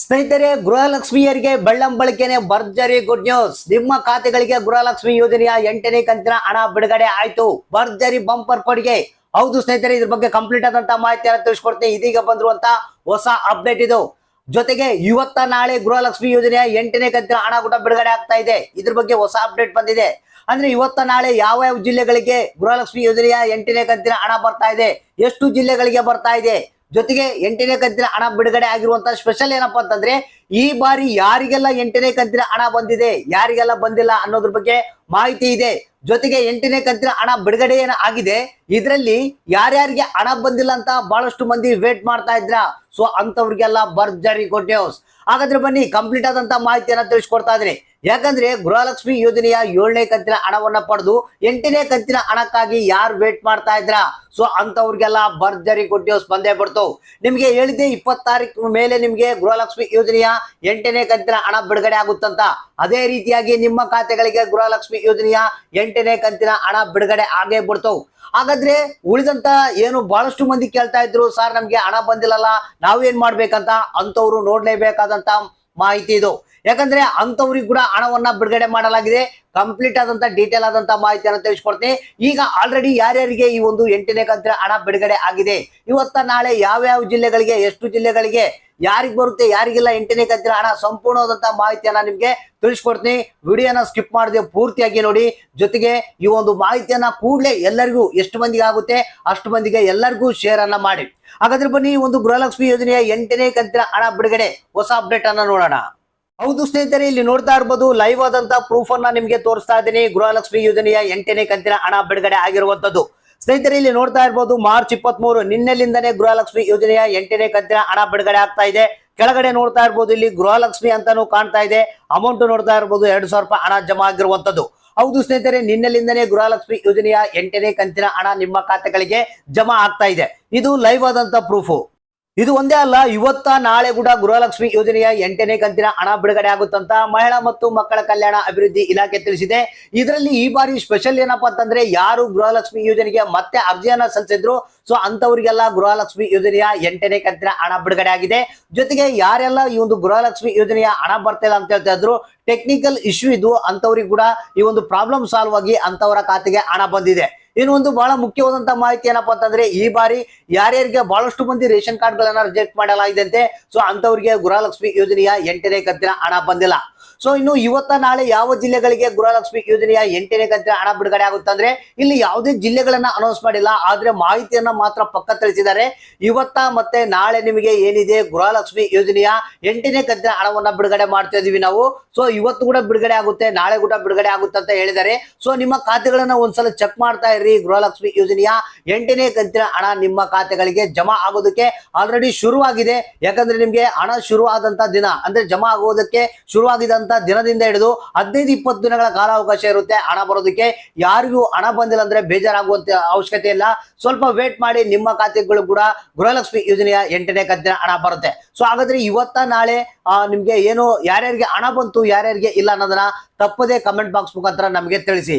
ಸ್ನೇಹಿತರೆ, ಗೃಹಲಕ್ಷ್ಮಿಯರಿಗೆ ಬೆಳ್ಳಂಬಳಿಕೆನೆ ಭರ್ಜರಿ good news ನಿಮ್ಮ ಖಾತೆಗಳಿಗೆ ಗೃಹಲಕ್ಷ್ಮಿ ಯೋಜನೆಯ ಎಂಟನೇ ಕಂತಿನ ಹಣ ಬಿಡುಗಡೆ ಆಯ್ತು. ಭರ್ಜರಿ ಬಂಪರ್ ಕೊಡುಗೆ. ಹೌದು ಸ್ನೇಹಿತರೆ, ಇದ್ರ ಬಗ್ಗೆ ಕಂಪ್ಲೀಟ್ ಆದಂತ ಮಾಹಿತಿಯನ್ನು ತಿಳಿಸ್ಕೊಡ್ತೀನಿ. ಇದೀಗ ಬಂದಿರುವಂತ ಹೊಸ ಅಪ್ಡೇಟ್ ಇದು. ಜೊತೆಗೆ ಇವತ್ತ ನಾಳೆ ಗೃಹಲಕ್ಷ್ಮಿ ಯೋಜನೆಯ ಎಂಟನೇ ಕಂತಿನ ಹಣ ಕೂಡ ಬಿಡುಗಡೆ ಆಗ್ತಾ ಇದೆ. ಇದ್ರ ಬಗ್ಗೆ ಹೊಸ ಅಪ್ಡೇಟ್ ಬಂದಿದೆ. ಅಂದ್ರೆ ಇವತ್ತ ನಾಳೆ ಯಾವ ಯಾವ ಜಿಲ್ಲೆಗಳಿಗೆ ಗೃಹಲಕ್ಷ್ಮಿ ಯೋಜನೆಯ ಎಂಟನೇ ಕಂತಿನ ಹಣ ಬರ್ತಾ ಇದೆ? ಎಷ್ಟು ಜಿಲ್ಲೆಗಳಿಗೆ ಬರ್ತಾ ಇದೆ? ಜೊತೆಗೆ ಎಂಟನೇ ಕಂತಿನ ಹಣ ಬಿಡುಗಡೆ ಆಗಿರುವಂತಹ ಸ್ಪೆಷಲ್ ಏನಪ್ಪಾ ಅಂತಂದ್ರೆ, ಈ ಬಾರಿ ಯಾರಿಗೆಲ್ಲ ಎಂಟನೇ ಕಂತಿನ ಹಣ ಬಂದಿದೆ, ಯಾರಿಗೆಲ್ಲ ಬಂದಿಲ್ಲ ಅನ್ನೋದ್ರ ಬಗ್ಗೆ ಮಾಹಿತಿ ಇದೆ. ಜೊತೆಗೆ ಎಂಟನೇ ಕಂತಿನ ಹಣ ಬಿಡುಗಡೆ ಏನ ಆಗಿದೆ, ಇದರಲ್ಲಿ ಯಾರ್ಯಾರಿಗೆ ಹಣ ಬಂದಿಲ್ಲ ಅಂತ ಬಹಳಷ್ಟು ಮಂದಿ ವೇಟ್ ಮಾಡ್ತಾ ಇದ್ರ. ಸೊ ಅಂತವ್ರಿಗೆಲ್ಲ ಬರ್ಜರಿ ಕೊಟ್ಟೆ ಹಾಗಾದ್ರೆ ಬನ್ನಿ ಕಂಪ್ಲೀಟ್ ಆದಂತ ಮಾಹಿತಿಯನ್ನ ತಿಳಿಸ್ಕೊಡ್ತಾ ಇದ್ದೀನಿ. ಯಾಕಂದ್ರೆ ಗೃಹಲಕ್ಷ್ಮಿ ಯೋಜನೆಯ ಏಳನೇ ಕಂತಿನ ಹಣವನ್ನ ಪಡೆದು ಎಂಟನೇ ಕಂತಿನ ಹಣಕ್ಕಾಗಿ ಯಾರು ವೇಟ್ ಮಾಡ್ತಾ ಇದ್ರ? ಸೊ ಅಂತವ್ರಿಗೆಲ್ಲ ಭರ್ಜರಿ ಕೊಟ್ಟು ಸ್ಪಂದೆ ಬಿಡ್ತು ನಿಮ್ಗೆ ಹೇಳಿದ್ದೆ ಇಪ್ಪತ್ ತಾರೀಕು ಮೇಲೆ ನಿಮ್ಗೆ ಗೃಹಲಕ್ಷ್ಮಿ ಯೋಜನೆಯ ಎಂಟನೇ ಕಂತಿನ ಹಣ ಬಿಡುಗಡೆ ಆಗುತ್ತಂತ. ಅದೇ ರೀತಿಯಾಗಿ ನಿಮ್ಮ ಖಾತೆಗಳಿಗೆ ಗೃಹಲಕ್ಷ್ಮಿ ಯೋಜನೆಯ ಎಂಟನೇ ಕಂತಿನ ಹಣ ಬಿಡುಗಡೆ ಆಗೇ ಬಿಡ್ತು ಹಾಗಾದ್ರೆ ಉಳಿದಂತ ಏನು ಬಹಳಷ್ಟು ಮಂದಿ ಕೇಳ್ತಾ ಇದ್ರು, ಸರ್, ನಮ್ಗೆ ಹಣ ಬಂದಿಲ್ಲಲ್ಲ, ನಾವೇನ್ ಮಾಡ್ಬೇಕಂತ? ಅಂತವ್ರು ನೋಡ್ಲೇಬೇಕಾದಂತ ಮಾಹಿತಿ ಇದು. ಯಾಕಂದ್ರೆ ಅಂತವ್ರಿಗೆ ಕೂಡ ಹಣವನ್ನ ಬಿಡುಗಡೆ ಮಾಡಲಾಗಿದೆ. ಕಂಪ್ಲೀಟ್ ಆದಂತ ಡೀಟೇಲ್ ಆದಂತ ಮಾಹಿತಿಯನ್ನು ತಿಳಿಸ್ಕೊಡ್ತೀನಿ. ಈಗ ಆಲ್ರೆಡಿ ಯಾರ್ಯಾರಿಗೆ ಈ ಒಂದು ಎಂಟನೇ ಕಂತಿನ ಹಣ ಬಿಡುಗಡೆ ಆಗಿದೆ? ಇವತ್ತ ನಾಳೆ ಯಾವ್ಯಾವ ಜಿಲ್ಲೆಗಳಿಗೆ, ಎಷ್ಟು ಜಿಲ್ಲೆಗಳಿಗೆ, ಯಾರಿಗೆ ಬರುತ್ತೆ, ಯಾರಿಗಿಲ್ಲ ಎಂಟನೇ ಕಂತಿನ ಹಣ ಸಂಪೂರ್ಣವಾದಂತಹ ಮಾಹಿತಿಯನ್ನ ನಿಮ್ಗೆ ತಿಳಿಸ್ಕೊಡ್ತೀನಿ. ವಿಡಿಯೋನ ಸ್ಕಿಪ್ ಮಾಡದೆ ಪೂರ್ತಿಯಾಗಿ ನೋಡಿ. ಜೊತೆಗೆ ಈ ಒಂದು ಮಾಹಿತಿಯನ್ನ ಕೂಡಲೇ ಎಲ್ಲರಿಗೂ ಎಷ್ಟು ಮಂದಿಗೆ ಆಗುತ್ತೆ, ಅಷ್ಟು ಮಂದಿಗೆ ಎಲ್ಲರಿಗೂ ಶೇರ್ ಅನ್ನ ಮಾಡಿ. ಹಾಗಾದ್ರೆ ಬನ್ನಿ ಒಂದು ಗೃಹಲಕ್ಷ್ಮಿ ಯೋಜನೆಯ ಎಂಟನೇ ಕಂತಿನ ಹಣ ಬಿಡುಗಡೆ. ಹೊಸ ಅಪ್ಡೇಟ್ ಅನ್ನ ನೋಡೋಣ. ಹೌದು ಸ್ನೇಹಿತರೆ, ಇಲ್ಲಿ ನೋಡ್ತಾ ಇರ್ಬೋದು ಲೈವ್ ಆದಂತ ಪ್ರೂಫ್ ಅನ್ನ ನಿಮ್ಗೆ ತೋರಿಸ್ತಾ ಇದ್ದೀನಿ. ಗೃಹಲಕ್ಷ್ಮಿ ಯೋಜನೆಯ ಎಂಟನೇ ಕಂತಿನ ಹಣ ಬಿಡುಗಡೆ ಆಗಿರುವಂತದ್ದು ಸ್ನೇಹಿತರೆ, ಇಲ್ಲಿ ನೋಡ್ತಾ ಇರ್ಬೋದು, ಮಾರ್ಚ್ ಇಪ್ಪತ್ತ್ ಮೂರು ನಿನ್ನೆಲಿಂದನೇ ಗೃಹಲಕ್ಷ್ಮಿ ಯೋಜನೆಯ ಎಂಟನೇ ಕಂತಿನ ಹಣ ಬಿಡುಗಡೆ ಆಗ್ತಾ ಇದೆ. ಕೆಳಗಡೆ ನೋಡ್ತಾ ಇರ್ಬೋದು, ಇಲ್ಲಿ ಗೃಹಲಕ್ಷ್ಮಿ ಅಂತಾನೂ ಕಾಣ್ತಾ ಇದೆ. ಅಮೌಂಟ್ ನೋಡ್ತಾ ಇರ್ಬೋದು, ಎರಡು ಸಾವಿರ ರೂಪಾಯಿ ಹಣ ಜಮಾ ಆಗಿರುವಂತದ್ದು ಹೌದು ಸ್ನೇಹಿತರೆ, ನಿನ್ನೆಲಿಂದನೇ ಗೃಹಲಕ್ಷ್ಮಿ ಯೋಜನೆಯ ಎಂಟನೇ ಕಂತಿನ ಹಣ ನಿಮ್ಮ ಖಾತೆಗಳಿಗೆ ಜಮಾ ಆಗ್ತಾ ಇದೆ. ಇದು ಲೈವ್ ಆದಂತ ಪ್ರೂಫ್ ಇದು ಒಂದೇ ಅಲ್ಲ, ಇವತ್ತ ನಾಳೆ ಕೂಡ ಗೃಹಲಕ್ಷ್ಮಿ ಯೋಜನೆಯ ಎಂಟನೇ ಕಂತಿನ ಹಣ ಬಿಡುಗಡೆ ಆಗುತ್ತಂತ ಮಹಿಳಾ ಮತ್ತು ಮಕ್ಕಳ ಕಲ್ಯಾಣ ಅಭಿವೃದ್ಧಿ ಇಲಾಖೆ ತಿಳಿಸಿದೆ. ಇದರಲ್ಲಿ ಈ ಬಾರಿ ಸ್ಪೆಷಲ್ ಏನಪ್ಪಾ ಅಂತಂದ್ರೆ ಯಾರು ಗೃಹಲಕ್ಷ್ಮಿ ಯೋಜನೆಗೆ ಮತ್ತೆ ಅರ್ಜಿಯನ್ನ ಸಲ್ಲಿಸಿದ್ರು ಸೊ ಅಂತವರಿಗೆಲ್ಲ ಗೃಹಲಕ್ಷ್ಮಿ ಯೋಜನೆಯ ಎಂಟನೇ ಕಂತಿನ ಹಣ ಬಿಡುಗಡೆ ಆಗಿದೆ. ಜೊತೆಗೆ ಯಾರೆಲ್ಲ ಈ ಒಂದು ಗೃಹಲಕ್ಷ್ಮಿ ಯೋಜನೆಯ ಹಣ ಬರ್ತಿಲ್ಲ ಅಂತ ಹೇಳ್ತಾ ಇದ್ರು ಟೆಕ್ನಿಕಲ್ ಇಶ್ಯೂ ಇದು ಅಂತವ್ರಿಗೆ ಕೂಡ ಈ ಒಂದು ಪ್ರಾಬ್ಲಮ್ ಸಾಲ್ವ್ ಆಗಿ ಅಂತವರ ಖಾತೆಗೆ ಹಣ ಬಂದಿದೆ. ಇನ್ನು ಒಂದು ಬಹಳ ಮುಖ್ಯವಾದಂತ ಮಾಹಿತಿ ಏನಪ್ಪಾ ಅಂತಂದ್ರೆ ಈ ಬಾರಿ ಯಾರ್ಯಾರಿಗೆ ಬಹಳಷ್ಟು ಮಂದಿ ರೇಷನ್ ಕಾರ್ಡ್ ಗಳನ್ನ ರಿಜೆಕ್ಟ್ ಮಾಡಲಾಗಿದೆ ಅಂತೆ ಸೊ ಅಂತವರಿಗೆ ಗೃಹಲಕ್ಷ್ಮಿ ಯೋಜನೆಯ ಎಂಟನೇ ಕತ್ತಿನ ಹಣ ಬಂದಿಲ್ಲ. ಸೊ ಇನ್ನು ಇವತ್ತ ನಾಳೆ ಯಾವ ಜಿಲ್ಲೆಗಳಿಗೆ ಗೃಹಲಕ್ಷ್ಮಿ ಯೋಜನೆಯ ಎಂಟನೇ ಕಂತಿನ ಹಣ ಬಿಡುಗಡೆ ಆಗುತ್ತಂದ್ರೆ ಇಲ್ಲಿ ಯಾವುದೇ ಜಿಲ್ಲೆಗಳನ್ನ ಅನೌನ್ಸ್ ಮಾಡಿಲ್ಲ, ಆದ್ರೆ ಮಾಹಿತಿಯನ್ನ ಮಾತ್ರ ಪಕ್ಕ ತಿಳಿಸಿದ್ದಾರೆ. ಇವತ್ತ ಮತ್ತೆ ನಾಳೆ ನಿಮಗೆ ಏನಿದೆ, ಗೃಹಲಕ್ಷ್ಮಿ ಯೋಜನೆಯ ಎಂಟನೇ ಕಂತಿನ ಹಣವನ್ನ ಬಿಡುಗಡೆ ಮಾಡ್ತಾ ಇದೀವಿ ನಾವು. ಸೊ ಇವತ್ತು ಕೂಡ ಬಿಡುಗಡೆ ಆಗುತ್ತೆ, ನಾಳೆ ಕೂಡ ಬಿಡುಗಡೆ ಆಗುತ್ತೆ ಅಂತ ಹೇಳಿದ್ದಾರೆ. ಸೊ ನಿಮ್ಮ ಖಾತೆಗಳನ್ನ ಒಂದ್ಸಲ ಚೆಕ್ ಮಾಡ್ತಾ ಇರ್ರಿ. ಗೃಹಲಕ್ಷ್ಮಿ ಯೋಜನೆಯ ಎಂಟನೇ ಕಂತಿನ ಹಣ ನಿಮ್ಮ ಖಾತೆಗಳಿಗೆ ಜಮಾ ಆಗೋದಕ್ಕೆ ಆಲ್ರೆಡಿ ಶುರುವಾಗಿದೆ. ಯಾಕಂದ್ರೆ ನಿಮ್ಗೆ ಹಣ ಶುರುವಾದಂತ ದಿನ, ಅಂದ್ರೆ ಜಮಾ ಆಗೋದಕ್ಕೆ ಶುರುವಾಗಿದಂತ ದಿನದಿಂದ ಹಿಡಿದು ಹದಿನೈದು, ಇಪ್ಪತ್ತು ದಿನಗಳ ಕಾಲಾವಕಾಶ ಇರುತ್ತೆ ಹಣ ಬರೋದಕ್ಕೆ. ಯಾರಿಗೂ ಹಣ ಬಂದಿಲ್ಲ ಅಂದ್ರೆ ಬೇಜಾರಾಗುವಂತ ಅವಶ್ಯಕತೆ ಇಲ್ಲ. ಸ್ವಲ್ಪ ವೇಟ್ ಮಾಡಿ ನಿಮ್ಮ ಖಾತೆಗಳು ಕೂಡ ಗೃಹಲಕ್ಷ್ಮಿ ಯೋಜನೆಯ ಎಂಟನೇ ಕಂತಿನ ಹಣ ಬರುತ್ತೆ. ಸೊ ಹಾಗಾದ್ರೆ ಇವತ್ತ ನಾಳೆ ನಿಮ್ಗೆ ಏನು ಯಾರ್ಯಾರಿಗೆ ಹಣ ಬಂತು, ಯಾರ್ಯಾರಿಗೆ ಇಲ್ಲ ಅನ್ನೋದನ್ನ ತಪ್ಪದೇ ಕಮೆಂಟ್ ಬಾಕ್ಸ್ ಮುಖಾಂತರ ನಮಗೆ ತಿಳಿಸಿ.